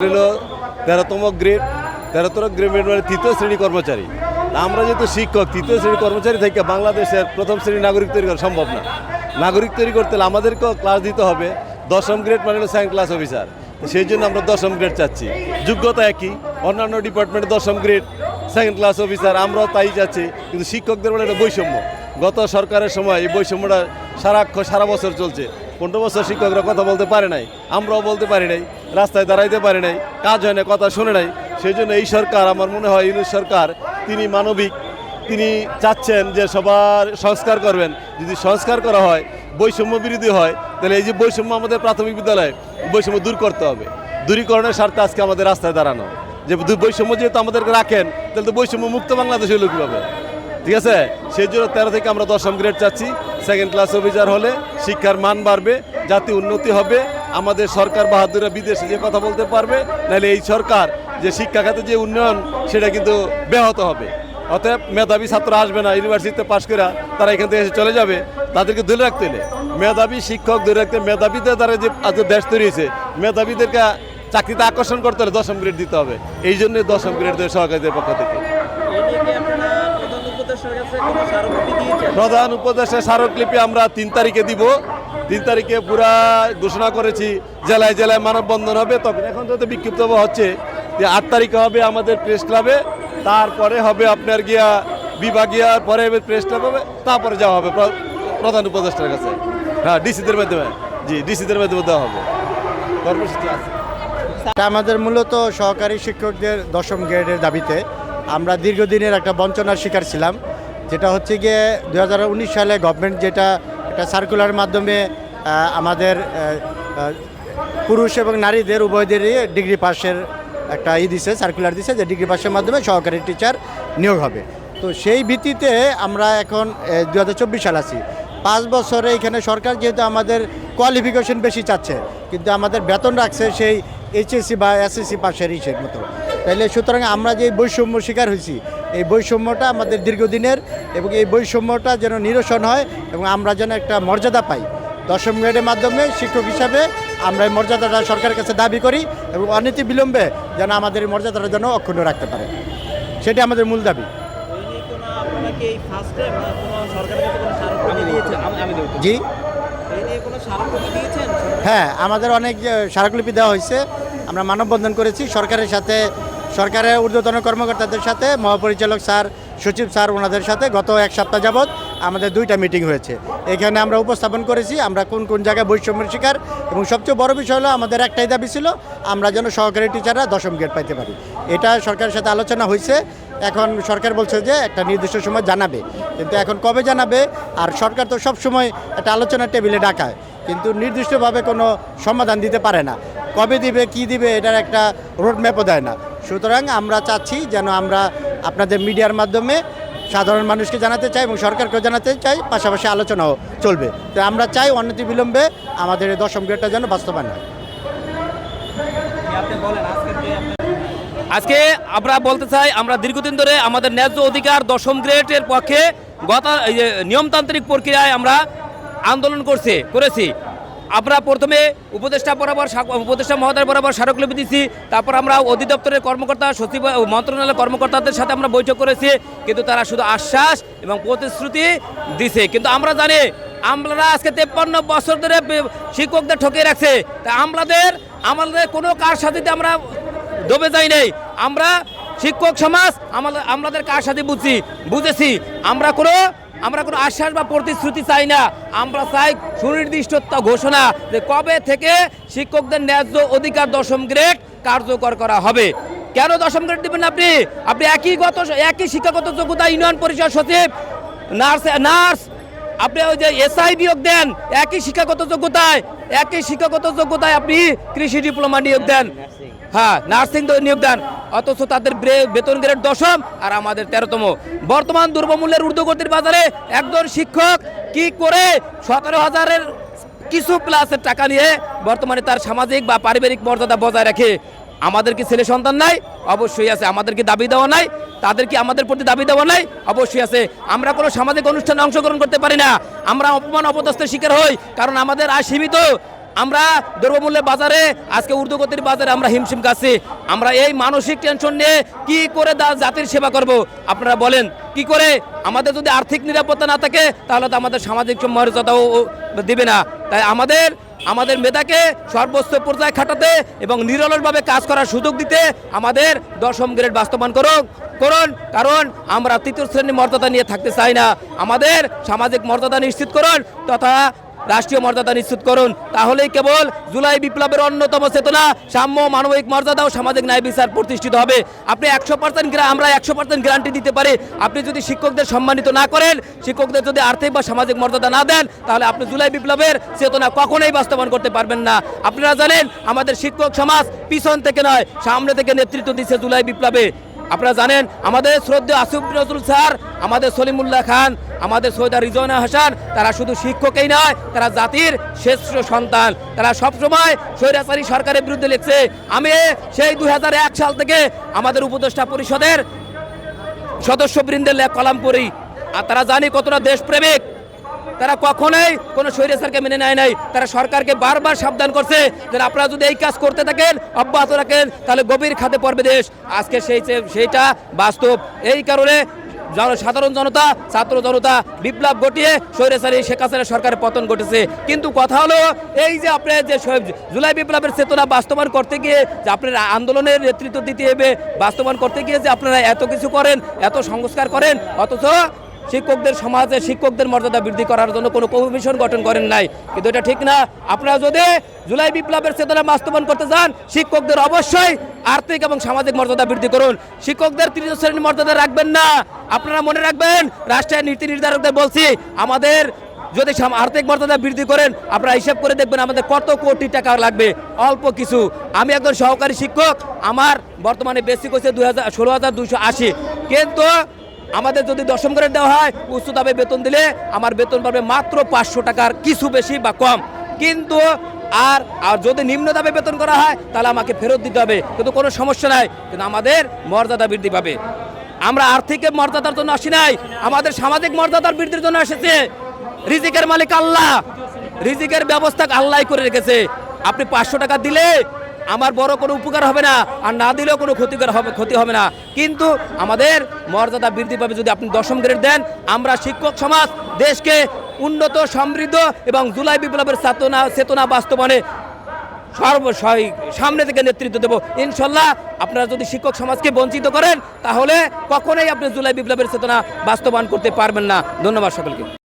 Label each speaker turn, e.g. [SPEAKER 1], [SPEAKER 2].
[SPEAKER 1] হলো তেরোতম গ্রেড তেরোতম গ্রেড মানে তৃতীয় শ্রেণি কর্মচারী। আমরা যেহেতু শিক্ষক, তৃতীয় শ্রেণি কর্মচারী থেকে বাংলাদেশের প্রথম শ্রেণি নাগরিক তৈরি করা সম্ভব না। নাগরিক তৈরি করতে হলে আমাদেরকেও ক্লাস দিতে হবে। দশম গ্রেড মানে হলো সেকেন্ড ক্লাস অফিসার সেই জন্য আমরা দশম গ্রেড চাচ্ছি। যোগ্যতা একই, অন্যান্য ডিপার্টমেন্টে দশম গ্রেড সেকেন্ড ক্লাস অফিসার আমরাও তাই চাচ্ছি। কিন্তু শিক্ষকদের বলে একটা বৈষম্য। গত সরকারের সময় এই বৈষম্যটা সারাক্ষণ সারা বছর চলছে। পনেরো বছর শিক্ষকরা কথা বলতে পারে নাই। আমরাও বলতে পারি নাই। রাস্তায় দাঁড়াইতে পারে নাই, কাজ হয় না কথা শুনে নাই। সেই জন্য এই সরকার, আমার মনে হয় ইউনুস সরকার, তিনি মানবিক, তিনি চাচ্ছেন যে সবার সংস্কার করবেন। যদি সংস্কার করা হয়, বৈষম্য বিরোধী হয়, তাহলে এই যে বৈষম্য আমাদের প্রাথমিক বিদ্যালয়ে, বৈষম্য দূর করতে হবে। দূরীকরণের স্বার্থে আজকে আমাদের রাস্তায় দাঁড়ানো। যে বৈষম্য যেহেতু আমাদেরকে রাখেন, তাহলে তো বৈষম্য মুক্ত বাংলাদেশ হলো কীভাবে? ঠিক আছে? সেই জন্য তেরো থেকে আমরা দশম গ্রেড চাচ্ছি। সেকেন্ড ক্লাস অফিসার হলে শিক্ষার মান বাড়বে, জাতি উন্নতি হবে। আমাদের সরকার বাহাদুরা বিদেশে যে কথা বলতে পারবে নাহলে এই সরকার যে শিক্ষা খাতে যে উন্নয়ন সেটা কিন্তু ব্যাহত হবে। অতএব মেধাবী ছাত্র আসবে না ইউনিভার্সিটিতে পাশ করে তারা এখান থেকে এসে চলে যাবে তাদেরকে ধরে রাখতে হলে মেধাবী শিক্ষক ধরে রাখতে মেধাবীদের দ্বারা যে আজ দেশ তৈরি হয়েছে মেধাবীদেরকে চাকরিতে আকর্ষণ করতে হলে দশম গ্রেড দিতে হবে। এই জন্য দশম গ্রেড দেবে সরকারদের পক্ষ থেকে।
[SPEAKER 2] প্রধান
[SPEAKER 1] উপদেষ্টা স্মারকলিপি আমরা তিন তারিখে দিব। তিন তারিখে পুরা ঘোষণা করেছি, জেলায় জেলায় মানববন্ধন হবে, তখন এখন তো বিক্ষিপ্ত হচ্ছে। যে আট তারিখে হবে আমাদের প্রেস ক্লাবে তারপরে হবে আপনার গিয়া বিভাগীয়, পরে প্রেস ক্লাব হবে তারপরে যাওয়া হবে প্রধান উপদেষ্টার কাছে। হ্যাঁ ডিসিদের মাধ্যমে, জি ডিসিদের মাধ্যমে দেওয়া হবে। কর্মসূচি আছে।
[SPEAKER 3] আমাদের মূলত সহকারী শিক্ষকদের দশম গ্রেডের দাবিতে। আমরা দীর্ঘদিনের একটা বঞ্চনার শিকার ছিলাম, যেটা হচ্ছে গিয়ে দু হাজার উনিশ সালে গভর্নমেন্ট যেটা একটা সার্কুলার মাধ্যমে আমাদের পুরুষ এবং নারীদের উভয়দেরই ডিগ্রি পাসের একটা ই দিছে সার্কুলার দিছে, যে ডিগ্রি পাসের মাধ্যমে সহকারী টিচার নিয়োগ হবে। তো সেই ভিত্তিতে আমরা এখন দু হাজার চব্বিশ সাল আছি। পাঁচ বছরে এখানে সরকার যেহেতু আমাদের কোয়ালিফিকেশন বেশি চাচ্ছে, কিন্তু আমাদের বেতন রাখছে সেই এইচএসসি বা এসএসসি পাশের হিসেব মতো। তাইলে সুতরাং আমরা যে বৈষম্য শিকার হয়েছি এই বৈষম্যটা আমাদের দীর্ঘদিনের এবং এই বৈষম্যটা যেন নিরসন হয় এবং আমরা যেন একটা মর্যাদা পাই। দশম গ্রেডের মাধ্যমে শিক্ষক হিসাবে আমরা এই মর্যাদাটা সরকারের কাছে দাবি করি এবং অনীতি বিলম্বে যেন আমাদের এই মর্যাদাটা যেন অক্ষুণ্ণ রাখতে পারে। সেটা আমাদের মূল দাবি। জি।
[SPEAKER 2] এই নিয়ে কোনো স্মারকলিপি দিয়েছেন?
[SPEAKER 3] হ্যাঁ আমাদের অনেক স্মারকলিপি দেওয়া হয়েছে। আমরা মানববন্ধন করেছি। সরকারের সাথে সরকারের ঊর্ধ্বতন কর্মকর্তাদের সাথে মহাপরিচালক স্যার সচিব স্যার ওনাদের সাথে গত এক সপ্তাহ যাবৎ আমাদের দুইটা মিটিং হয়েছে। এখানে আমরা উপস্থাপন করেছি আমরা কোন কোন জায়গায় বৈষম্যের শিকার এবং সবচেয়ে বড় বিষয় হলো আমাদের একটাই দাবি ছিল, আমরা যেন সহকারী টিচাররা দশম গ্রেড পাইতে পারি। এটা সরকারের সাথে আলোচনা হয়েছে। এখন সরকার বলছে যে একটা নির্দিষ্ট সময় জানাবে। কিন্তু এখন কবে জানাবে? আর সরকার তো সব সময় একটা আলোচনার টেবিলে ডাকায়। কিন্তু নির্দিষ্টভাবে কোনো সমাধান দিতে পারে না। কবে দিবে, কি দিবে, এটার একটা রোডম্যাপও দেয় না। সুতরাং আমরা চাচ্ছি যেন আমরা আপনাদের মিডিয়ার মাধ্যমে সাধারণ মানুষকে জানাতে চাই এবং সরকারকেও জানাতে চাই, পাশাপাশি আলোচনাও চলবে। তো আমরা চাই অনতি বিলম্বে আমাদের দশম গ্রেডটা যেন বাস্তবায়ন হয়।
[SPEAKER 2] আজকে
[SPEAKER 4] আমরা বলতে চাই, আমরা দীর্ঘদিন ধরে আমাদের ন্যায্য অধিকার দশম গ্রেডের পক্ষে গত নিয়মতান্ত্রিক প্রক্রিয়ায় আমরা আন্দোলন করছে করেছি। আমরা প্রথমে উপদেষ্টা বরাবর উপদেষ্টা মহোদয় বরাবর স্মারকলিপি দিচ্ছি তারপর আমরা অধিদপ্তরের কর্মকর্তা, সচিব মন্ত্রণালয়ের কর্মকর্তাদের সাথে আমরা বৈঠক করেছি, কিন্তু তারা শুধু আশ্বাস এবং প্রতিশ্রুতি দিছে। কিন্তু আমরা জানি আমরা আজকে তেপ্পান্ন বছর ধরে শিক্ষকদের ঠকিয়ে রাখছে। তা আমাদের আমাদের কোনো কার সাথে আমরা ডুবে যাই নাই। আমরা শিক্ষক সমাজ আমাদের আমাদের কার সাথে বুঝছি বুঝেছি। আমরা কোনো আমরা কোনো আশ্বাস বা প্রতিশ্রুতি চাই না। আমরা চাই সুনির্দিষ্টতা ঘোষণা যে কবে থেকে শিক্ষকদের ন্যায্য অধিকার দশম গ্রেড কার্যকর করা হবে। কেন দশম গ্রেড দেবেন আপনি? আপনি একই গত, একই শিক্ষাগত যোগ্যতা ইউনিয়ন পরিষদ সচিব, নার্স নার্স, আপনি ওই যে এসআই বিয়োগ দেন, একই শিক্ষাগত যোগ্যতায়, একই শিক্ষাগত যোগ্যতায় আপনি কৃষি ডিপ্লোমা নিয়োগ দেন। হ্যাঁ নার্সিং তো নিয়োগ দেন, অথচ তাদের বেতন গ্রেড দশম আর আমাদের তেরোতম। বর্তমান দ্রব্যমূল্যের ঊর্ধ্বগতির বাজারে একজন শিক্ষক কি করে সতেরো হাজারের কিছু প্লাসের টাকা নিয়ে বর্তমানে তার সামাজিক বা পারিবারিক মর্যাদা বজায় রাখে? আমাদের কি ছেলে সন্তান নাই? অবশ্যই আছে। আমাদের কি দাবি দেওয়া নাই? তাদের কি আমাদের প্রতি দাবি দেওয়া নাই? অবশ্যই আছে। আমরা কোনো সামাজিক অনুষ্ঠানে অংশগ্রহণ করতে পারি না। আমরা অপমান, অপদস্থের শিকার হই, কারণ আমাদের আর সীমিত। আমরা দ্রব্যমূল্যের বাজারে, আজকে ঊর্ধ্বগতির বাজারে আমরা হিমশিম খাচ্ছি। আমরা এই মানসিক টেনশন নিয়ে কি করে জাতির সেবা করব? আপনারা বলেন, কি করে? আমাদের যদি আর্থিক নিরাপত্তা না থাকে, তাহলে তো আমাদের সামাজিক মর্যাদাও দিবে না। তাই আমাদের আমাদের মেধাকে সর্বোচ্চ পর্যায়ে খাটাতে এবং নিরলসভাবে কাজ করার সুযোগ দিতে আমাদের দশম গ্রেড বাস্তবায়ন করুন করুন, কারণ আমরা তৃতীয় শ্রেণির মর্যাদা নিয়ে থাকতে চাই না। আমাদের সামাজিক মর্যাদা নিশ্চিত করুন, তথা রাষ্ট্রীয় মর্যাদা নিশ্চিত করুন। তাহলেই কেবল জুলাই বিপ্লবের অন্যতম চেতনা, সাম্য মানবিক মর্যাদা ও সামাজিক ন্যায় বিচার প্রতিষ্ঠিত হবে। আপনি একশো পার্সেন্ট আমরা একশো পার্সেন্ট গ্যারান্টি দিতে পারি। আপনি যদি শিক্ষকদের সম্মানিত না করেন, শিক্ষকদের যদি আর্থিক বা সামাজিক মর্যাদা না দেন, তাহলে আপনি জুলাই বিপ্লবের চেতনা কখনোই বাস্তবায়ন করতে পারবেন না। আপনারা জানেন, আমাদের শিক্ষক সমাজ পিছন থেকে নয়, সামনে থেকে নেতৃত্ব দিচ্ছে জুলাই বিপ্লবে। আপনারা জানেন, আমাদের শ্রদ্ধেয় আসিফ নজরুল স্যার, আমাদের সলিমুল্লাহ খান, আমাদের সৈয়দা রিজওয়ানা হাসান, তারা শুধু শিক্ষকই নয়, তারা জাতির শ্রেষ্ঠ সন্তান। তারা সবসময় স্বৈরাচারী সরকারের বিরুদ্ধে লিখছে। আমি সেই দুই হাজার এক সাল থেকে আমাদের উপদেষ্টা পরিষদের সদস্যবৃন্দের লেখ কলাম পড়ি। আর তারা জানি কতটা দেশপ্রেমিক। তারা কখনোই কোনো স্বৈরাচারকে মেনে নেয় নাই। তারা সরকারকে বারবার সাবধান করছে যে আপনারা যদি এই কাজ করতে থাকেন, অব্যাহত রাখেন, তাহলে গভীর খাতে পড়বে দেশ। আজকে সেই সেইটা বাস্তব। এই কারণে সাধারণ জনতা, ছাত্র জনতা বিপ্লব ঘটিয়ে স্বৈরাচারী শেখ হাসিনা সরকারের পতন ঘটেছে। কিন্তু কথা হলো, এই যে আপনার যে জুলাই বিপ্লবের চেতনা বাস্তবায়ন করতে গিয়ে যে আপনার আন্দোলনের নেতৃত্ব দিতে হবে, বাস্তবায়ন করতে গিয়ে যে আপনারা এত কিছু করেন, এত সংস্কার করেন, অথচ শিক্ষকদের সমাজে শিক্ষকদের মর্যাদা বৃদ্ধি করার জন্য কোনো কমিশন গঠন করেন নাই। কিন্তু এটা ঠিক না। আপনারা যদি জুলাই বিপ্লবের চেতনা বাস্তবায়ন করতে চান শিক্ষকদের অবশ্যই আর্থিক এবং সামাজিক মর্যাদা বৃদ্ধি করুন। শিক্ষকদের তৃতীয় শ্রেণির মর্যাদা রাখবেন না। আপনারা মনে রাখবেন, রাষ্ট্রের নীতি নির্ধারকদের বলছি, আমাদের যদি আর্থিক মর্যাদা বৃদ্ধি করেন, আপনারা হিসাব করে দেখবেন আমাদের কত কোটি টাকা লাগবে। অল্প কিছু। আমি একজন সহকারী শিক্ষক, আমার বর্তমানে বেসিক হচ্ছে দুই হাজার ষোলো হাজার দুশো আশি। কিন্তু আমাদের যদি দশম গ্রেড দেওয়া হয় উচ্চ দামে বেতন দিলে আমার বেতন পাবে মাত্র পাঁচশো টাকার, কিছু বেশি বা কম। কিন্তু আর আর যদি নিম্ন দামে বেতন করা হয়, তাহলে আমাকে ফেরত দিতে হবে। কিন্তু কোনো সমস্যা নাই, কিন্তু আমাদের মর্যাদা বৃদ্ধি পাবে। আমরা আর্থিক মর্যাদার জন্য আসি নাই, আমাদের সামাজিক মর্যাদার বৃদ্ধির জন্য এসেছে। রিজিকের মালিক আল্লাহ। রিজিকের ব্যবস্থা আল্লাহ করে রেখেছে। আপনি পাঁচশো টাকা দিলে আমার বড় কোনো উপকার হবে না, আর না দিলেও কোনো ক্ষতিকর হবে, ক্ষতি হবে না। কিন্তু আমাদের মর্যাদা বৃদ্ধি পাবে যদি আপনি দশম গ্রেড দেন। আমরা শিক্ষক সমাজ, দেশকে উন্নত, সমৃদ্ধ এবং জুলাই বিপ্লবের চেতনা চেতনা বাস্তবায়নে সর্বশয় সামনে থেকে নেতৃত্ব দেব। ইনশাল্লাহ আপনারা যদি শিক্ষক সমাজকে বঞ্চিত করেন, তাহলে কখনোই আপনি জুলাই বিপ্লবের চেতনা বাস্তবায়ন করতে পারবেন না। ধন্যবাদ সকলকে।